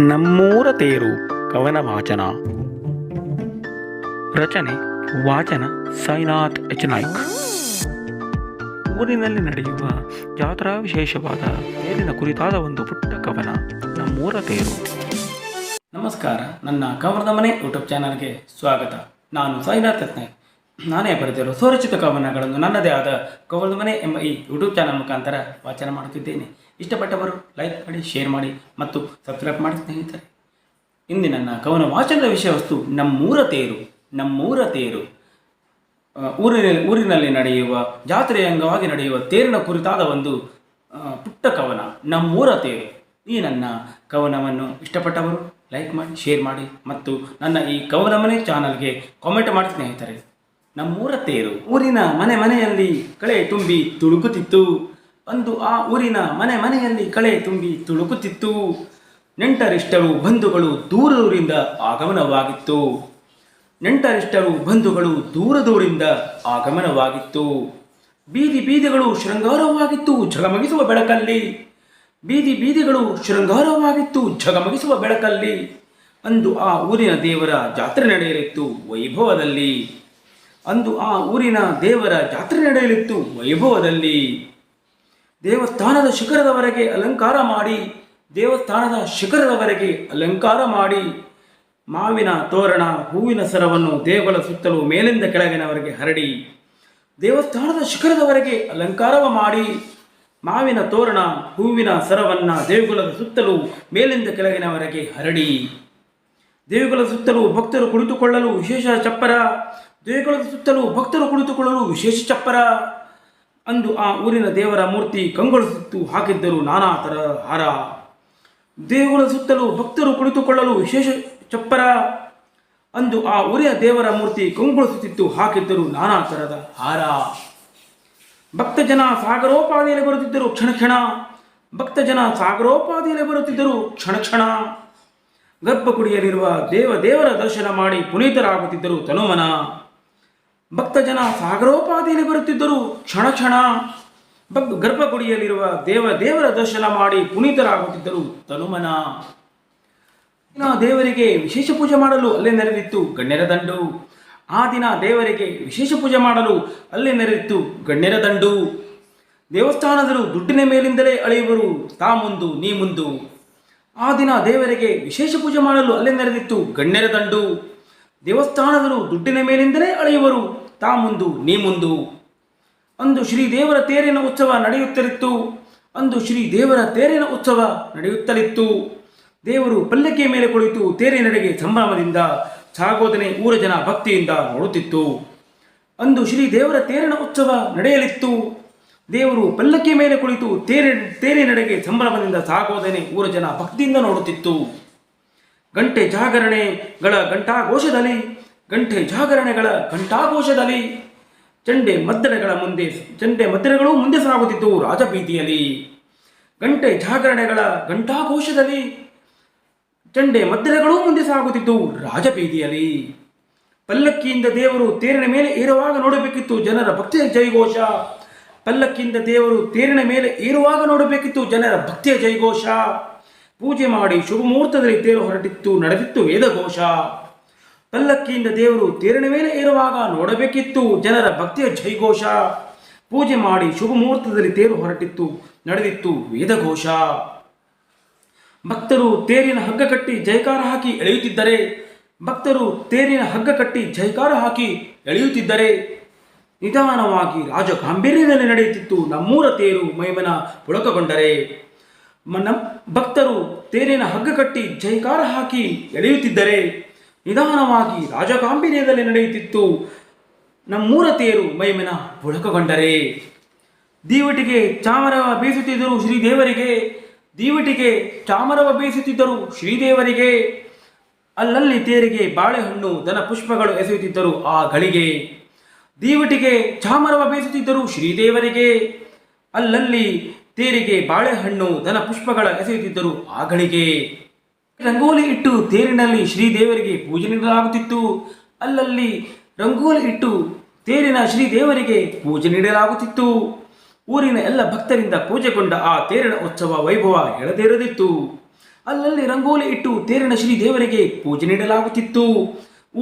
ನಮ್ಮೂರ ತೇರು ಕವನ ವಾಚನ ರಚನೆ ವಾಚನ ಸೈನಾಥ್ ಎಚ್. ನಾಯ್ಕ್. ಊರಿನಲ್ಲಿ ನಡೆಯುವ ಜಾತ್ರಾ ವಿಶೇಷವಾದ ತೇರಿನ ಕುರಿತಾದ ಒಂದು ಪುಟ್ಟ ಕವನ, ನಮ್ಮೂರ ತೇರು. ನಮಸ್ಕಾರ, ನನ್ನ ಕವನದ ಮನೆ ಯೂಟ್ಯೂಬ್ ಚಾನಲ್ಗೆ ಸ್ವಾಗತ. ನಾನು ಸೈನಾಥ್ ಎಚ್. ನಾಯ್ಕ್. ನಾನೇ ಬರೆದಿರೋ ಸ್ವರಚಿತ ಕವನಗಳನ್ನು ನನ್ನದೇ ಆದ ಕವನದ ಮನೆ ಎಂಬ ಈ ಯೂಟ್ಯೂಬ್ ಚಾನಲ್ ಮುಖಾಂತರ ವಾಚನ ಮಾಡುತ್ತಿದ್ದೇನೆ. ಇಷ್ಟಪಟ್ಟವರು ಲೈಕ್ ಮಾಡಿ ಶೇರ್ ಮಾಡಿ ಮತ್ತು ಸಬ್ಸ್ಕ್ರೈಬ್ ಮಾಡಿ ಸ್ನೇಹಿತರೆ. ಇಂದಿನ ನನ್ನ ಕವನ ವಾಚನದ ವಿಷಯ ವಸ್ತು, ನಮ್ಮೂರ ತೇರು ನಮ್ಮೂರ ತೇರು. ಊರಿನ, ಊರಿನಲ್ಲಿ ನಡೆಯುವ, ಜಾತ್ರೆಯ ಅಂಗವಾಗಿ ನಡೆಯುವ ತೇರಿನ ಕುರಿತಾದ ಒಂದು ಪುಟ್ಟ ಕವನ, ನಮ್ಮೂರ ತೇರು. ಈ ನನ್ನ ಕವನವನ್ನು ಇಷ್ಟಪಟ್ಟವರು ಲೈಕ್ ಮಾಡಿ ಶೇರ್ ಮಾಡಿ ಮತ್ತು ನನ್ನ ಈ ಕವನ ಮನೆ ಚಾನಲ್ಗೆ ಕಾಮೆಂಟ್ ಮಾಡಿ ಸ್ನೇಹಿತರೆ. ನಮ್ಮೂರ ತೇರು ಊರಿನ ಮನೆ ಮನೆಯಲ್ಲಿ ಕಳೆ ತುಂಬಿ ತುಳುಕುತ್ತಿತ್ತು. ಅಂದು ಆ ಊರಿನ ಮನೆ ಮನೆಯಲ್ಲಿ ಕಳೆ ತುಂಬಿ ತುಳುಕುತ್ತಿತ್ತು. ನೆಂಟರಿಷ್ಟರು ಬಂಧುಗಳು ದೂರದೂರಿಂದ ಆಗಮನವಾಗಿತ್ತು. ನೆಂಟರಿಷ್ಟರು ಬಂಧುಗಳು ದೂರದೂರಿಂದ ಆಗಮನವಾಗಿತ್ತು. ಬೀದಿ ಬೀದಿಗಳು ಶೃಂಗಾರವಾಗಿತ್ತು, ಝಗಮಗಿಸುವ ಬೆಳಕಲ್ಲಿ. ಬೀದಿ ಬೀದಿಗಳು ಶೃಂಗಾರವಾಗಿತ್ತು, ಝಗಮಗಿಸುವ ಬೆಳಕಲ್ಲಿ. ಅಂದು ಆ ಊರಿನ ದೇವರ ಜಾತ್ರೆ ನಡೆಯಲಿತ್ತು ವೈಭವದಲ್ಲಿ. ಅಂದು ಆ ಊರಿನ ದೇವರ ಜಾತ್ರೆ ನಡೆಯಲಿತ್ತು. ವೈಭವದಲ್ಲಿ ದೇವಸ್ಥಾನದ ಶಿಖರದವರೆಗೆ ಅಲಂಕಾರ ಮಾಡಿ, ದೇವಸ್ಥಾನದ ಶಿಖರದವರೆಗೆ ಅಲಂಕಾರ ಮಾಡಿ, ಮಾವಿನ ತೋರಣ, ಹೂವಿನ ಸರವನ್ನು ದೇವಗಳ ಸುತ್ತಲೂ ಮೇಲಿಂದ ಕೆಳಗಿನವರೆಗೆ ಹರಡಿ, ದೇವಸ್ಥಾನದ ಶಿಖರದವರೆಗೆ ಅಲಂಕಾರವ ಮಾಡಿ, ಮಾವಿನ ತೋರಣ, ಹೂವಿನ ಸರವನ್ನು ದೇಗುಲದ ಸುತ್ತಲೂ ಮೇಲಿಂದ ಕೆಳಗಿನವರೆಗೆ ಹರಡಿ, ದೇಗುಲದ ಸುತ್ತಲೂ ಭಕ್ತರು ಕುಳಿತುಕೊಳ್ಳಲು ವಿಶೇಷ ಚಪ್ಪರ ದೇಗುಲದ ಸುತ್ತಲೂ ಭಕ್ತರು ಕುಳಿತುಕೊಳ್ಳಲು ವಿಶೇಷ ಚಪ್ಪರ ಅಂದು ಆ ಊರಿನ ದೇವರ ಮೂರ್ತಿ ಕಂಗೊಳಿಸುತ್ತು. ಹಾಕಿದ್ದರು ನಾನಾ ಥರ ಹಾರ. ದೇಗುಲದ ಸುತ್ತಲೂ ಭಕ್ತರು ಕುಳಿತುಕೊಳ್ಳಲು ವಿಶೇಷ ಚಪ್ಪರ ಅಂದು ಆ ಊರಿನ ದೇವರ ಮೂರ್ತಿ ಕಂಗೊಳಿಸುತ್ತಿತ್ತು. ಹಾಕಿದ್ದರು ನಾನಾ ಥರದ ಹಾರ. ಭಕ್ತ ಜನ ಸಾಗರೋಪಾದಿಯಲ್ಲಿ ಬರುತ್ತಿದ್ದರು ಕ್ಷಣ ಕ್ಷಣ. ಭಕ್ತ ಜನ ಸಾಗರೋಪಾದಿಯಲ್ಲಿ ಬರುತ್ತಿದ್ದರು ಕ್ಷಣ ಕ್ಷಣ. ಗರ್ಭಗುಡಿಯಲ್ಲಿರುವ ದೇವ ದೇವರ ದರ್ಶನ ಮಾಡಿ ಪುನೀತರಾಗುತ್ತಿದ್ದರು ತನುಮನ. ಭಕ್ತ ಜನ ಸಾಗರೋಪಾದಿಯಲ್ಲಿ ಬರುತ್ತಿದ್ದರು ಕ್ಷಣ ಕ್ಷಣ ಭಕ್ ಗರ್ಭಗುಡಿಯಲ್ಲಿರುವ ದೇವ ದೇವರ ದರ್ಶನ ಮಾಡಿ ಪುನೀತರಾಗುತ್ತಿದ್ದರು ತನುಮನ. ದೇವರಿಗೆ ವಿಶೇಷ ಪೂಜೆ ಮಾಡಲು ಅಲ್ಲೇ ನೆರೆದಿತ್ತು ಗಣ್ಯರ ದಂಡು. ಆ ದಿನ ದೇವರಿಗೆ ವಿಶೇಷ ಪೂಜೆ ಮಾಡಲು ಅಲ್ಲೇ ನೆರೆದಿತ್ತು ಗಣ್ಯರ ದಂಡು. ದೇವಸ್ಥಾನದರು ದುಡ್ಡಿನ ಮೇಲಿಂದಲೇ ಅಳೆಯುವರು, ತಾ ಮುಂದು, ನೀ ಮುಂದು. ಆ ದಿನ ದೇವರಿಗೆ ವಿಶೇಷ ಪೂಜೆ ಮಾಡಲು ಅಲ್ಲೇ ನೆರೆದಿತ್ತು ಗಣ್ಯರ ದಂಡು. ದೇವಸ್ಥಾನದರು ದುಡ್ಡಿನ ಮೇಲಿಂದಲೇ ಅಳೆಯುವರು. ತಾ ಮುಂದು, ನೀ ಮುಂದು. ಅಂದು ಶ್ರೀ ದೇವರ ತೇರಿನ ಉತ್ಸವ ನಡೆಯುತ್ತಲಿತ್ತು. ಅಂದು ಶ್ರೀ ದೇವರ ತೇರಿನ ಉತ್ಸವ ನಡೆಯುತ್ತಲಿತ್ತು. ದೇವರು ಪಲ್ಲಕ್ಕಿಯ ಮೇಲೆ ಕುಳಿತು ತೇರಿನೆಡೆಗೆ ಸಂಭ್ರಮದಿಂದ, ಸಾಗೋದನೆ ಊರ ಜನ ಭಕ್ತಿಯಿಂದ ನೋಡುತ್ತಿತ್ತು. ಅಂದು ಶ್ರೀ ದೇವರ ತೇರಿನ ಉತ್ಸವ ನಡೆಯಲಿತ್ತು. ದೇವರು ಪಲ್ಲಕ್ಕಿಯ ಮೇಲೆ ಕುಳಿತು ತೇರಿ ನಡೆಗೆ ಸಂಭ್ರಮದಿಂದ ಸಾಗೋದನೆ ಊರ ಜನ ಭಕ್ತಿಯಿಂದ ನೋಡುತ್ತಿತ್ತು. ಗಂಟೆ ಜಾಗರಣೆಗಳ ಘಂಟಾಘೋಷದಲ್ಲಿ, ಗಂಟೆ ಜಾಗರಣೆಗಳ ಘಂಟಾಘೋಷದಲ್ಲಿ ಚಂಡೆ ಮದ್ದಳೆಗಳ ಮುಂದೆ ಚಂಡೆ ಮದ್ದಳೆಗಳು ಮುಂದೆ ಸಾಗುತ್ತಿದ್ದವು ರಾಜಬೀದಿಯಲ್ಲಿ ಗಂಟೆ ಜಾಗರಣೆಗಳ ಘಂಟಾಘೋಷದಲ್ಲಿ ಚಂಡೆ ಮದ್ದಳೆಗಳು ಮುಂದೆ ಸಾಗುತ್ತಿದ್ದವು ರಾಜಬೀದಿಯಲ್ಲಿ ಪಲ್ಲಕ್ಕಿಯಿಂದ ದೇವರು ತೇರಿನ ಮೇಲೆ ಏರುವಾಗ ನೋಡಬೇಕಿತ್ತು ಜನರ ಭಕ್ತಿಯ ಜೈಘೋಷ ಪಲ್ಲಕ್ಕಿಯಿಂದ ದೇವರು ತೇರಿನ ಮೇಲೆ ಏರುವಾಗ ನೋಡಬೇಕಿತ್ತು ಜನರ ಭಕ್ತಿಯ ಜೈಘೋಷ ಪೂಜೆ ಮಾಡಿ ಶುಭ ಮುಹೂರ್ತದಲ್ಲಿ ತೇರು ಹೊರಟಿತ್ತು, ನಡೆದಿತ್ತು ವೇದಘೋಷ. ಪಲ್ಲಕ್ಕಿಯಿಂದ ದೇವರು ತೇರಿನ ಮೇಲೆ ಏರುವಾಗ ನೋಡಬೇಕಿತ್ತು ಜನರ ಭಕ್ತಿಯ ಜೈಘೋಷ ಪೂಜೆ ಮಾಡಿ ಶುಭ ಮುಹೂರ್ತದಲ್ಲಿ ತೇರು ಹೊರಟಿತ್ತು, ನಡೆದಿತ್ತು ವೇದಘೋಷ. ಭಕ್ತರು ತೇರಿನ ಹಗ್ಗ ಕಟ್ಟಿ ಜೈಕಾರ ಹಾಕಿ ಎಳೆಯುತ್ತಿದ್ದರೆ, ಭಕ್ತರು ತೇರಿನ ಹಗ್ಗ ಕಟ್ಟಿ ಜೈಕಾರ ಹಾಕಿ ಎಳೆಯುತ್ತಿದ್ದರೆ, ನಿಧಾನವಾಗಿ ರಾಜ ಗಾಂಭೀರ್ಯದಲ್ಲಿ ನಡೆಯುತ್ತಿತ್ತು ನಮ್ಮೂರ ತೇರು ಮೈಮನ ಪುಳಕಗೊಂಡರೆ. ಮ- ನಮ್ ಭಕ್ತರು ತೇರಿನ ಹಗ್ಗ ಕಟ್ಟಿ ಜೈಕಾರ ಹಾಕಿ ಎಳೆಯುತ್ತಿದ್ದರೆ ನಿಧಾನವಾಗಿ ರಾಜಕಾಂಬಿನಿಯದಲ್ಲಿ ನಡೆಯುತ್ತಿತ್ತು. ನಮ್ಮೂರ ತೇರು ಮೈಮಿನ ಬುಳಕಗೊಂಡರೆ. ದೀವಟಿಗೆ ಚಾಮರವ ಬೀಸುತ್ತಿದ್ದರು ಶ್ರೀದೇವರಿಗೆ. ದೀವಟಿಗೆ ಚಾಮರವ ಬೀಸುತ್ತಿದ್ದರು ಶ್ರೀದೇವರಿಗೆ. ಅಲ್ಲಲ್ಲಿ ತೇರಿಗೆ ಬಾಳೆಹಣ್ಣು ದನ ಪುಷ್ಪಗಳು ಎಸೆಯುತ್ತಿದ್ದರು ಆ ಗಳಿಗೆ. ದೀವಟಿಗೆ ಚಾಮರವ ಬೀಸುತ್ತಿದ್ದರು ಶ್ರೀದೇವರಿಗೆ. ಅಲ್ಲಲ್ಲಿ ತೇರಿಗೆ ಬಾಳೆಹಣ್ಣು ದನ ಪುಷ್ಪಗಳ ಎಸೆಯುತ್ತಿದ್ದರು ಆ ಗಳಿಗೆ ರಂಗೋಲಿ ಇಟ್ಟು ತೇರಿನಲ್ಲಿ ಶ್ರೀದೇವರಿಗೆ ಪೂಜೆ ನೀಡಲಾಗುತ್ತಿತ್ತು. ಅಲ್ಲಲ್ಲಿ ರಂಗೋಲಿ ಇಟ್ಟು ತೇರಿನ ಶ್ರೀದೇವರಿಗೆ ಪೂಜೆ ನೀಡಲಾಗುತ್ತಿತ್ತು. ಊರಿನ ಎಲ್ಲ ಭಕ್ತರಿಂದ ಪೂಜೆಗೊಂಡ ಆ ತೇರಿನ ಉತ್ಸವ ವೈಭವ ಎಳದಿರದಿತ್ತು ಅಲ್ಲಲ್ಲಿ ರಂಗೋಲಿ ಇಟ್ಟು ತೇರಿನ ಶ್ರೀ ದೇವರಿಗೆ ಪೂಜೆ ನೀಡಲಾಗುತ್ತಿತ್ತು.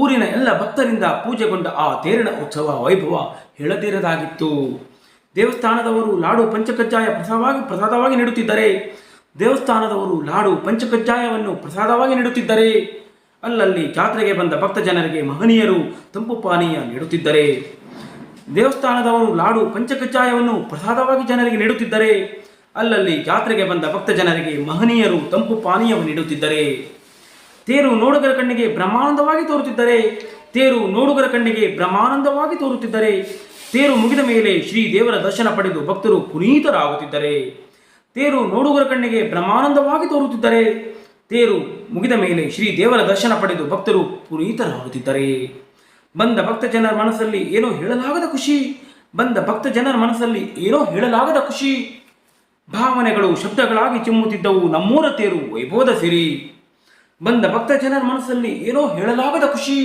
ಊರಿನ ಎಲ್ಲ ಭಕ್ತರಿಂದ ಪೂಜೆಗೊಂಡ ಆ ತೇರಿನ ಉತ್ಸವ ವೈಭವ ಹೇಳದಿರದಾಗಿತ್ತು ದೇವಸ್ಥಾನದವರು ಲಾಡು ಪಂಚಕಜ್ಜಾಯ ಪ್ರಸಾದವಾಗಿ ಪ್ರಸಾದವಾಗಿ ನೀಡುತ್ತಿದ್ದರೆ, ದೇವಸ್ಥಾನದವರು ಲಾಡು ಪಂಚಕಜ್ಜಾಯವನ್ನು ಪ್ರಸಾದವಾಗಿ ನೀಡುತ್ತಿದ್ದರೆ, ಅಲ್ಲಲ್ಲಿ ಜಾತ್ರೆಗೆ ಬಂದ ಭಕ್ತ ಜನರಿಗೆ ಮಹನೀಯರು ತಂಪು ಪಾನೀಯ ನೀಡುತ್ತಿದ್ದರೆ, ದೇವಸ್ಥಾನದವರು ಲಾಡು ಪಂಚಕಜ್ಜಾಯವನ್ನು ಪ್ರಸಾದವಾಗಿ ಜನರಿಗೆ ನೀಡುತ್ತಿದ್ದರೆ, ಅಲ್ಲಲ್ಲಿ ಜಾತ್ರೆಗೆ ಬಂದ ಭಕ್ತ ಜನರಿಗೆ ಮಹನೀಯರು ತಂಪು ಪಾನೀಯವನ್ನು ನೀಡುತ್ತಿದ್ದರೆ, ತೇರು ನೋಡುಗರ ಕಣ್ಣಿಗೆ ಬ್ರಹ್ಮಾನಂದವಾಗಿ ತೋರುತ್ತಿದ್ದರೆ, ತೇರು ನೋಡುಗರ ಕಣ್ಣಿಗೆ ಬ್ರಹ್ಮಾನಂದವಾಗಿ ತೋರುತ್ತಿದ್ದರೆ ತೇರು ಮುಗಿದ ಮೇಲೆ ಶ್ರೀ ದೇವರ ದರ್ಶನ ಪಡೆದು ಭಕ್ತರು ಪುನೀತರಾಗುತ್ತಿದ್ದರೆ, ತೇರು ನೋಡುಗರ ಕಣ್ಣಿಗೆ ಬ್ರಹ್ಮಾನಂದವಾಗಿ ತೋರುತ್ತಿದ್ದರೆ, ತೇರು ಮುಗಿದ ಮೇಲೆ ಶ್ರೀ ದೇವರ ದರ್ಶನ ಪಡೆದು ಭಕ್ತರು ಪುನೀತರಾಗುತ್ತಿದ್ದರೆ. ಬಂದ ಭಕ್ತ ಜನರ ಮನಸ್ಸಲ್ಲಿ ಏನೋ ಹೇಳಲಾಗದ ಖುಷಿ, ಬಂದ ಭಕ್ತ ಜನರ ಮನಸ್ಸಲ್ಲಿ ಏನೋ ಹೇಳಲಾಗದ ಖುಷಿ. ಭಾವನೆಗಳು ಶಬ್ದಗಳಾಗಿ ಚಿಮ್ಮುತ್ತಿದ್ದವು ನಮ್ಮೂರ ತೇರು ವೈಭವದ ಸಿರಿ. ಬಂದ ಭಕ್ತ ಜನರ ಮನಸ್ಸಲ್ಲಿ ಏನೋ ಹೇಳಲಾಗದ ಖುಷಿ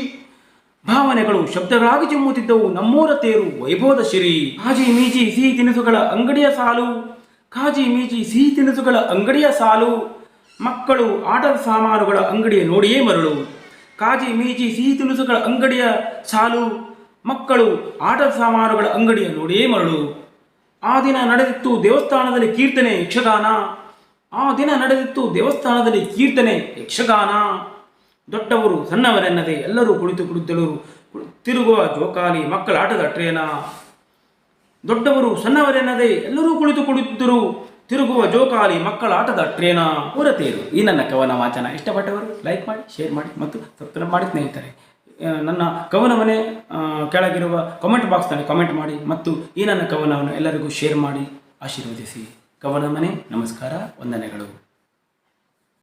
ಭಾವನೆಗಳು ಶಬ್ದಗಳಾಗಿ ಚಿಮ್ಮುತ್ತಿದ್ದವು. ನಮ್ಮೂರ ತೇರು ವೈಭವದ ಶಿರಿ ಕಾಜಿ ಮೀಜಿ ಸಿಹಿ ತಿನಿಸುಗಳ ಅಂಗಡಿಯ ಸಾಲು. ಕಾಜಿ ಮೀಜಿ ಸಿಹಿ ತಿನಿಸುಗಳ ಅಂಗಡಿಯ ಸಾಲು. ಮಕ್ಕಳು ಆಟದ ಸಾಮಾನುಗಳ ಅಂಗಡಿಯ ನೋಡಿಯೇ ಮರಳು. ಕಾಜಿ ಮೀಜಿ ಸಿಹಿ ತಿನಿಸುಗಳ ಅಂಗಡಿಯ ಸಾಲು. ಮಕ್ಕಳು ಆಟದ ಸಾಮಾನುಗಳ ಅಂಗಡಿಯ ನೋಡಿಯೇ ಮರಳು. ಆ ದಿನ ನಡೆದಿತ್ತು ದೇವಸ್ಥಾನದಲ್ಲಿ ಕೀರ್ತನೆ ಯಕ್ಷಗಾನ. ಆ ದಿನ ನಡೆದಿತ್ತು ದೇವಸ್ಥಾನದಲ್ಲಿ ಕೀರ್ತನೆ ಯಕ್ಷಗಾನ. ದೊಡ್ಡವರು, ಸಣ್ಣವರೆನ್ನದೆ ಎಲ್ಲರೂ ಕುಳಿತು ಕುಳಿತರು ತಿರುಗುವ ಜೋಕಾಲಿ ಮಕ್ಕಳ ಆಟದ ಟ್ರೇನ. ದೊಡ್ಡವರು, ಸಣ್ಣವರೆನ್ನದೆ ಎಲ್ಲರೂ ಕುಳಿತು ಕುಳಿತಿದ್ದರು ತಿರುಗುವ ಜೋಕಾಲಿ ಮಕ್ಕಳ ಆಟದ ಟ್ರೇನ. ಹೊರತೇರು. ಈ ನನ್ನ ಕವನ ವಾಚನ ಇಷ್ಟಪಟ್ಟವರು ಲೈಕ್ ಮಾಡಿ ಶೇರ್ ಮಾಡಿ ಮತ್ತು ಸಬ್ಸ್ಕ್ರೈಬ್ ಮಾಡಿ ಸ್ನೇಹಿತರೆ. ನನ್ನ ಕವನವನ್ನೇ ಕೆಳಗಿರುವ ಕಮೆಂಟ್ ಬಾಕ್ಸ್ನಲ್ಲಿ ಕಮೆಂಟ್ ಮಾಡಿ ಮತ್ತು ಈ ನನ್ನ ಕವನವನ್ನು ಎಲ್ಲರಿಗೂ ಶೇರ್ ಮಾಡಿ. ಆಶೀರ್ವದಿಸಿ. ಕವನ ಮನೆ, ನಮಸ್ಕಾರ, ವಂದನೆಗಳು.